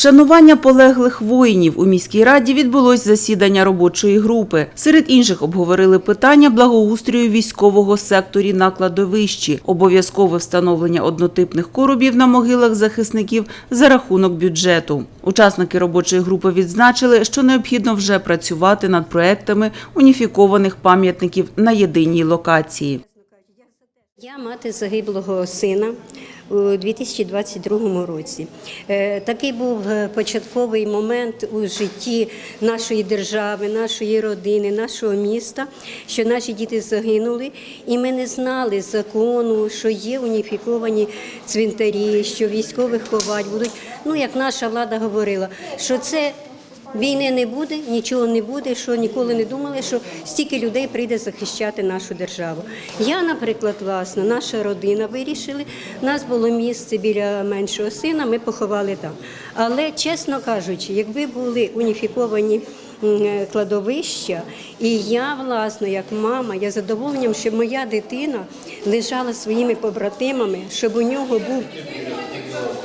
Вшанування полеглих воїнів у міській раді відбулось засідання робочої групи. Серед інших обговорили питання благоустрою військового секторі на кладовищі, обов'язкове встановлення однотипних коробів на могилах захисників за рахунок бюджету. Учасники робочої групи відзначили, що необхідно вже працювати над проектами уніфікованих пам'ятників на єдиній локації. Я мати загиблого сина у 2022 році. Е, Такий був е, початковий момент у житті нашої держави, нашої родини, нашого міста, що наші діти загинули, і ми не знали закону, що є уніфіковані цвинтарі, що військових ховать будуть. Ну як наша влада говорила, що це. Війни не буде, нічого не буде, що ніколи не думали, що стільки людей прийде захищати нашу державу. Я, наприклад, власне, наша родина вирішили. Нас було місце біля меншого сина, ми поховали там. Але, чесно кажучи, якби були уніфіковані е, кладовища, і я, власне, як мама, я задоволенням, щоб моя дитина лежала своїми побратимами, щоб у нього був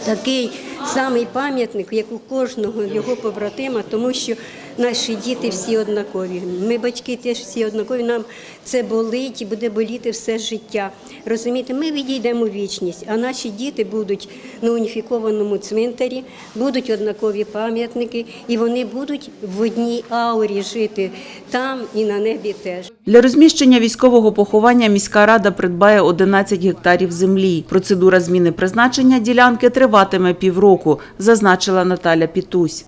такий самий пам'ятник, як у кожного його побратима, тому що наші діти всі однакові. Ми, батьки, теж всі однакові. Нам це болить і буде боліти все життя. Розумієте, ми відійдемо в вічність, а наші діти будуть на уніфікованому цвинтарі, будуть однакові пам'ятники, і вони будуть в одній аурі жити там і на небі теж. Для розміщення військового поховання міська рада придбає 11 гектарів землі. Процедура зміни призначення ділянки триватиме півроку, зазначила Наталя Пітусь.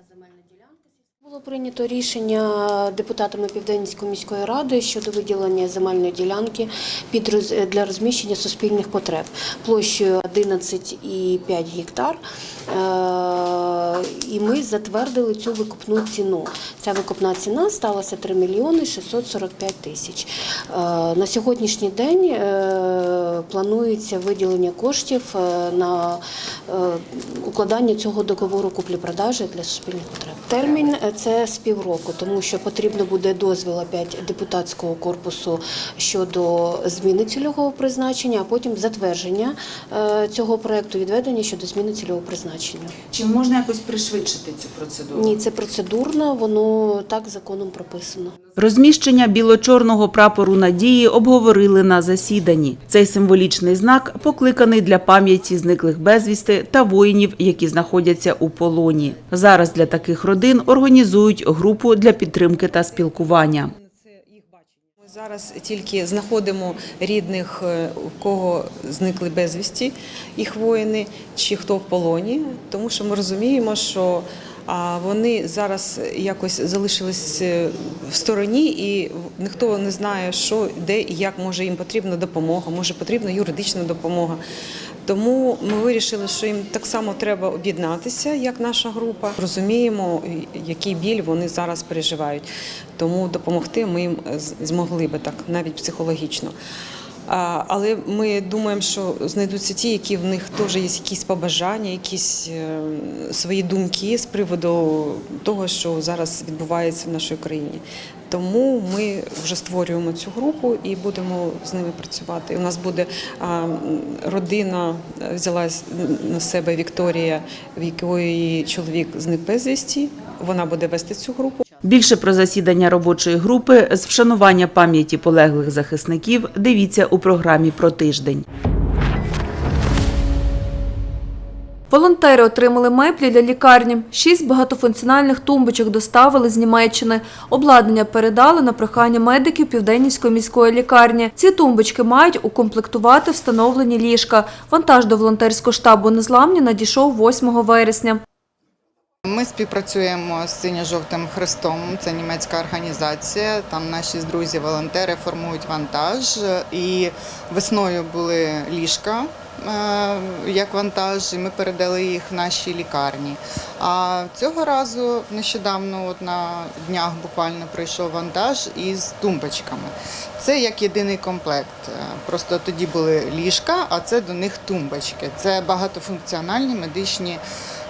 Було прийнято рішення депутатами Південницької міської ради щодо виділення земельної ділянки під роз- для розміщення суспільних потреб площею 11,5 гектар. Е, І ми затвердили цю викупну ціну. Ця викупна ціна сталася 3 мільйони 645 тисяч. Е, На сьогоднішній день е, планується виділення коштів на укладання цього договору куплі-продажі для суспільних потреб. Термін е, це з півроку, тому що потрібно буде дозвіл опять депутатського корпусу щодо зміни цільового призначення, а потім затвердження е, цього проекту відведення щодо зміни цільового призначення. Чи можна якось пришвидшити цю процедуру? Ні, це процедурно, воно так законом прописано. Розміщення біло-чорного прапору надії обговорили на засіданні. Цей символічний знак покликаний для пам'яті зниклих безвісти та воїнів, які знаходяться у полоні. Зараз для таких родин організують групу для підтримки та спілкування. Ми зараз тільки знаходимо рідних, е, у кого зникли безвісті, їх воїни, чи хто в полоні, тому що ми розуміємо, що вони зараз якось залишились е, в стороні, і ніхто не знає, що де і як може їм потрібна допомога, може потрібна юридична допомога. Тому ми вирішили, що їм так само треба об'єднатися, як наша група. Розуміємо, який біль вони зараз переживають. Тому допомогти ми їм змогли би так, навіть психологічно. Але ми думаємо, що знайдуться ті, які в них теж є якісь побажання, якісь е, свої думки з приводу того, що зараз відбувається в нашій країні. Тому ми вже створюємо цю групу і будемо з ними працювати. У нас буде родина, е, взяла на себе Вікторія, в якої чоловік зник безвісті. Вона буде вести цю групу. Більше про засідання робочої групи з вшанування пам'яті полеглих захисників дивіться у програмі про тиждень. Волонтери отримали меблі для лікарні. Шість багатофункціональних тумбочок доставили з Німеччини. Обладнання передали на прохання медиків Південнівської міської лікарні. Ці тумбочки мають укомплектувати встановлені ліжка. Вантаж до волонтерського штабу «Незламні» надійшов 8 вересня. Ми співпрацюємо з синьо-жовтим хрестом. Це німецька організація. Там наші друзі-волонтери формують вантаж. І весною були ліжка е, як вантаж, і ми передали їх в наші лікарні. А цього разу нещодавно, от на днях буквально прийшов вантаж із тумбочками. Це як єдиний комплект. Е, Просто тоді були ліжка, а це до них тумбочки. Це багатофункціональні медичні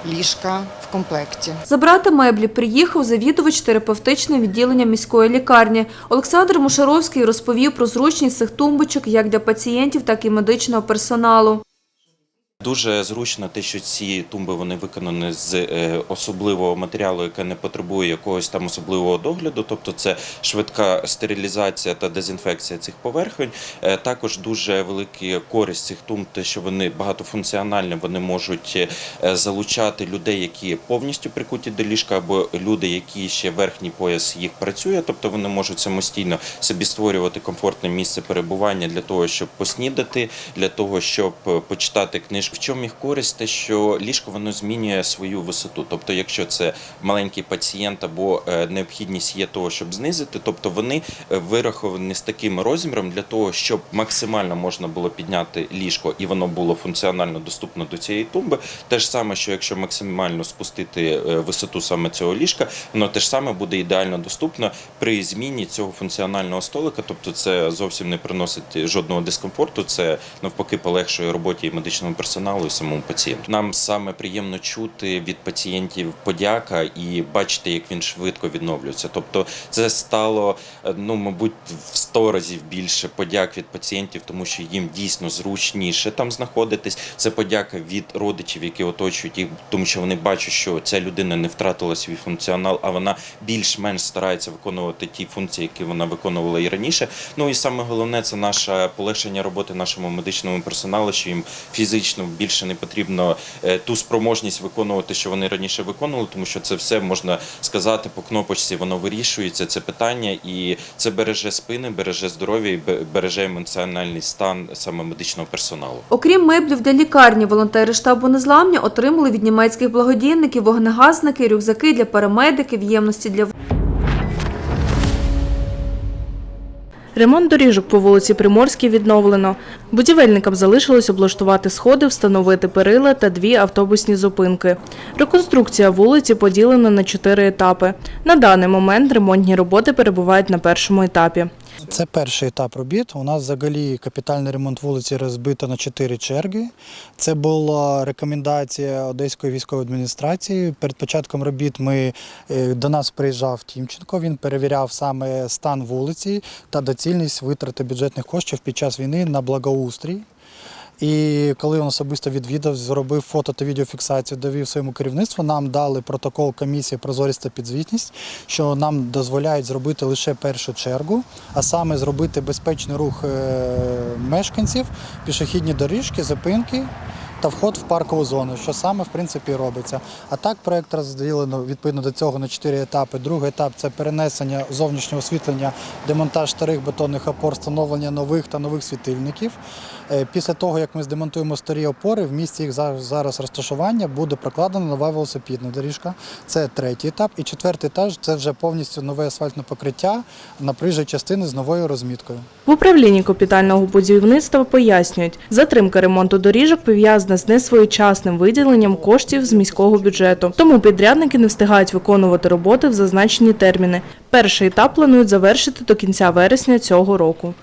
ліжка в комплекті. Забрати меблі приїхав завідувач терапевтичного відділення міської лікарні. Олександр Мушаровський розповів про зручність цих тумбочок як для пацієнтів, так і медичного персоналу. Дуже зручно те, що ці тумби вони виконані з е, особливого матеріалу, яке не потребує якогось там особливого догляду. Тобто це швидка стерилізація та дезінфекція цих поверхонь. Е, Також дуже велика користь цих тумб, те, що вони багатофункціональні, вони можуть е, залучати людей, які повністю прикуті до ліжка, або люди, які ще верхній пояс їх працює, тобто вони можуть самостійно собі створювати комфортне місце перебування для того, щоб поснідати, для того, щоб почитати книжку. В чому їх користь? Те, що ліжко воно змінює свою висоту. Тобто, якщо це маленький пацієнт або е, необхідність є того, щоб знизити, тобто вони е, вираховані з таким розміром для того, щоб максимально можна було підняти ліжко і воно було функціонально доступно до цієї тумби. Те ж саме, що якщо максимально спустити е, висоту саме цього ліжка, воно те ж саме буде ідеально доступно при зміні цього функціонального столика. Тобто, це зовсім не приносить жодного дискомфорту. Це навпаки полегшує роботі і медичному персоналу, і самому пацієнту. Нам саме приємно чути від пацієнтів подяка і бачити, як він швидко відновлюється. Тобто, це стало е, ну, мабуть, в 100 разів більше подяк від пацієнтів, тому що їм дійсно зручніше там знаходитись. Це подяка від родичів, які оточують їх, тому що вони бачать, що ця людина не втратила свій функціонал, а вона більш-менш старається виконувати ті функції, які вона виконувала і раніше. Ну і саме головне це наше полегшення роботи нашому медичному персоналу, що їм фізично більше не потрібно е, ту спроможність виконувати, що вони раніше виконували, тому що це все можна сказати по кнопочці, воно вирішується. Це питання, і це береже спини, береже здоров'я і береже емоціональний стан саме медичного персоналу. Окрім меблів для лікарні, волонтери штабу незламні отримали від німецьких благодійників вогнегазники, рюкзаки для парамедиків, ємності для Ремонт доріжок по вулиці Приморській відновлено. Будівельникам залишилось облаштувати сходи, встановити перила та дві автобусні зупинки. Реконструкція вулиці поділена на чотири етапи. На даний момент ремонтні роботи перебувають на першому етапі. Це перший етап робіт. У нас взагалі капітальний ремонт вулиці розбито на чотири черги. Це була рекомендація Одеської військової адміністрації. Перед початком робіт ми е, до нас приїжджав Тімченко. Він перевіряв саме стан вулиці та доцільність витрати бюджетних коштів під час війни на благоустрій. І коли він особисто відвідав, зробив фото та відеофіксацію, довів своєму керівництву, нам дали протокол комісії прозорість та підзвітність, що нам дозволяють зробити лише першу чергу, а саме зробити безпечний рух е, мешканців, пішохідні доріжки, зупинки. Та вход в паркову зону, що саме в принципі робиться. А так проект розділено відповідно до цього на чотири етапи. Другий етап це перенесення зовнішнього освітлення, демонтаж старих бетонних опор, встановлення нових та нових світильників. Е, Після того, як ми здемонтуємо старі опори, в місці їх зараз розташування буде прокладена нова велосипедна доріжка. Це третій етап. І четвертий етап це вже повністю нове асфальтне покриття на приїжджій частини з новою розміткою. В управлінні капітального будівництва пояснюють, затримка ремонту доріжок пов'язана з несвоєчасним виділенням коштів з міського бюджету. Тому підрядники не встигають виконувати роботи в зазначені терміни. Перший етап планують завершити до кінця вересня цього року.